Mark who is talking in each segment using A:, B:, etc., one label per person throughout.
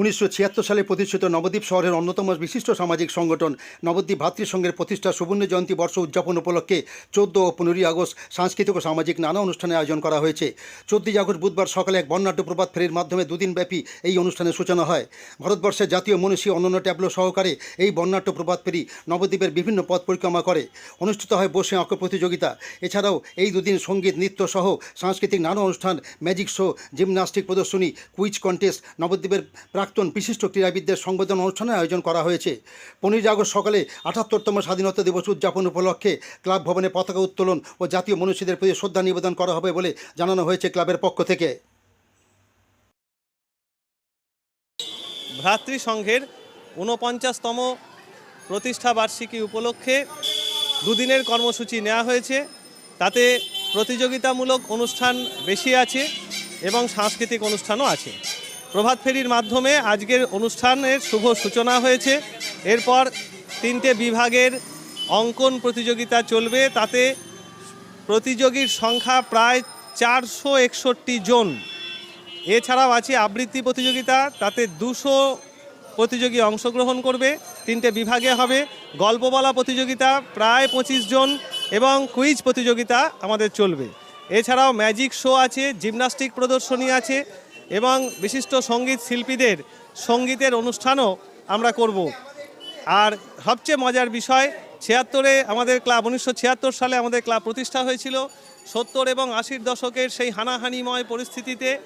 A: উনিশশো ছিয়াত্তর সালে প্রতিষ্ঠিত নবদ্বীপ শহরের অন্যতম বিশিষ্ট সামাজিক সংগঠন। নবদ্বীপ ভাতৃসংঘের প্রতিষ্ঠা সুবর্ণ জয়ন্তী বর্ষ উদযাপন উপলক্ষে চোদ্দ ও পনেরোই আগস্ট সাংস্কৃতিক ও সামাজিক নানা অনুষ্ঠানের আয়োজন করা হয়েছে। চোদ্দই আগস্ট বুধবার সকালে এক বর্ণাঢ্য প্রভাত ফেরির মাধ্যমে দুদিনব্যাপী এই অনুষ্ঠানের সূচনা হয়। ভারতবর্ষের জাতীয় মনীষী অনন্য ট্যাবলো সহকারে এই বর্ণাঢ্য প্রভাত ফেরি নবদ্বীপের বিভিন্ন পথ পরিক্রমা করে। অনুষ্ঠিত হয় বসে আঁকো প্রতিযোগিতা। এছাড়াও এই দুদিন সংগীত, নৃত্য সহ সাংস্কৃতিক নানা অনুষ্ঠান, ম্যাজিক শো, জিমনাস্টিক প্রদর্শনী, কুইজ কন্টেস্ট, নবদ্বীপের প্রাক্তন বিশিষ্ট ক্রীড়াবিদদের সংবর্ধনা অনুষ্ঠানের আয়োজন করা হয়েছে। পনেরোই আগস্ট সকালে আটাত্তরতম স্বাধীনতা দিবস উদযাপন উপলক্ষে ক্লাব ভবনে পতাকা উত্তোলন ও জাতীয় মনীষীদের প্রতি শ্রদ্ধা নিবেদন করা হবে বলে জানানো হয়েছে ক্লাবের পক্ষ থেকে।
B: ভ্রাতৃসংঘের ঊনপঞ্চাশতম প্রতিষ্ঠা বার্ষিকী উপলক্ষে দুদিনের কর্মসূচি নেওয়া হয়েছে। তাতে প্রতিযোগিতামূলক অনুষ্ঠান বেশি আছে এবং সাংস্কৃতিক অনুষ্ঠানও আছে। প্রভাত ফেরির মাধ্যমে আজকের অনুষ্ঠানের শুভ সূচনা হয়েছে। এরপর তিনটে বিভাগের অঙ্কন প্রতিযোগিতা চলবে। তাতে প্রতিযোগীর সংখ্যা প্রায় চারশো একষট্টি জন। এছাড়াও আছে আবৃত্তি প্রতিযোগিতা। তাতে দুশো প্রতিযোগী অংশগ্রহণ করবে। তিনটে বিভাগে হবে গল্প বলা প্রতিযোগিতা, প্রায় পঁচিশ জন, এবং কুইজ প্রতিযোগিতা আমাদের চলবে। এছাড়াও ম্যাজিক শো আছে, জিমনাস্টিক প্রদর্শনী আছে এবং বিশিষ্ট সংগীত শিল্পীদের সঙ্গীতের অনুষ্ঠানও আমরা করব। আর সবচেয়ে মজার বিষয়, ছিয়াত্তরে আমাদের ক্লাব, উনিশশো ছিয়াত্তর সালে আমাদের ক্লাব প্রতিষ্ঠা হয়েছিল। সত্তর এবং আশির দশকের সেই হানাহানিময় পরিস্থিতিতে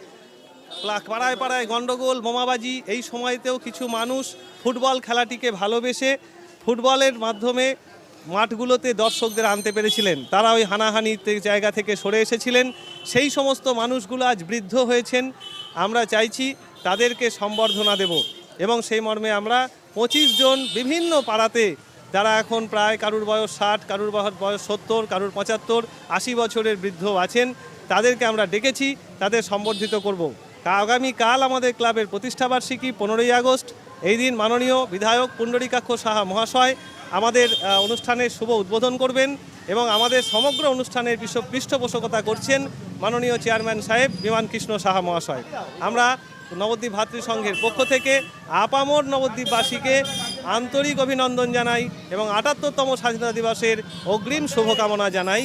B: পাড়ায় পাড়ায় গণ্ডগোল, বোমাবাজি, এই সময়তেও কিছু মানুষ ফুটবল খেলাটিকে ভালোবেসে ফুটবলের মাধ্যমে মাঠগুলোতে দর্শকদের আনতে পেরেছিলেন। তারা ওই হানাহানি তে- জায়গা থেকে সরে এসেছিলেন। সেই সমস্ত মানুষগুলো আজ বৃদ্ধ হয়েছেন। আমরা চাইছি তাদেরকে সম্বর্ধনা দেব এবং সেই মর্মে আমরা পঁচিশ জন বিভিন্ন পাড়াতে, যারা এখন প্রায় কারুর বয়স ষাট, কারুর বয়স সত্তর, কারুর পঁচাত্তর, আশি বছরের বৃদ্ধ আছেন, তাদেরকে আমরা ডেকেছি, তাদের সম্বর্ধিত করব। আগামীকাল আমাদের ক্লাবের প্রতিষ্ঠাবার্ষিকী পনেরোই আগস্ট। এই দিন মাননীয় বিধায়ক পুণ্ডরীকাক্ষ সাহা মহাশয় আমাদের অনুষ্ঠানের শুভ উদ্বোধন করবেন এবং আমাদের সমগ্র অনুষ্ঠানের পৃষ্ঠপোষকতা করছেন মাননীয় চেয়ারম্যান সাহেব, বিমান কৃষ্ণ সাহা মহাশয়। আমরা নবদ্বীপ ভাতৃসংঘের পক্ষ থেকে আপামর নবদ্বীপবাসীকে আন্তরিক অভিনন্দন জানাই এবং আটাত্তরতম স্বাধীনতা দিবসের অগ্রিম শুভকামনা জানাই।